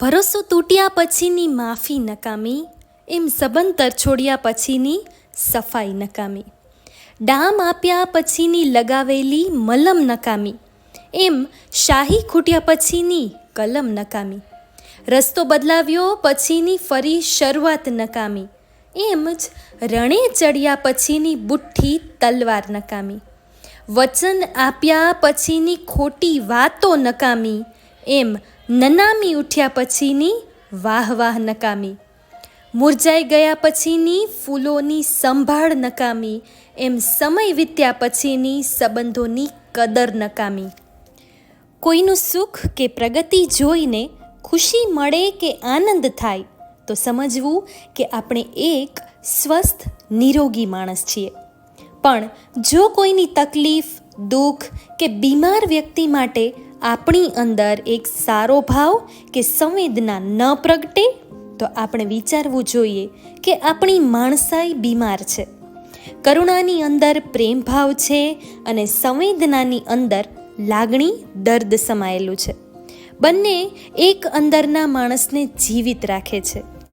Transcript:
ભરોસો તૂટ્યા પછીની માફી નકામી, એમ સંબંધ તરછોડ્યા પછીની સફાઈ નકામી. ડામ આપ્યા પછીની લગાવેલી મલમ નકામી, એમ શાહી ખૂટ્યા પછીની કલમ નકામી. રસ્તો બદલાવ્યો પછીની ફરી શરૂઆત નકામી, એમ જ રણે ચડ્યા પછીની બુઠ્ઠી તલવાર નકામી. વચન આપ્યા પછીની ખોટી વાતો નકામી એમ નનામી ઉઠ્યા પછીની વાહ વાહ નકામી. મુરઝાઈ ગયા પછીની ફૂલોની સંભાળ નકામી. એમ સમય વીત્યા પછીની સંબંધોની કદર નકામી. કોઈનું સુખ કે પ્રગતિ જોઈને ખુશી મળે કે આનંદ થાય, તો સમજવું કે આપણે એક સ્વસ્થ, નિરોગી માણસ છીએ. પણ જો કોઈની તકલીફ, દુઃખ કે બીમાર વ્યક્તિ માટે આપણી અંદર એક સારો ભાવ કે સંવેદના ન પ્રગટે, તો આપણે વિચારવું જોઈએ કે આપણી માણસાઈ બીમાર છે. કરુણાની અંદર પ્રેમ ભાવ છે અને સંવેદનાની અંદર લાગણી દર્દ સમાયેલું છે. બંને એક અંદરના માણસને જીવિત રાખે છે.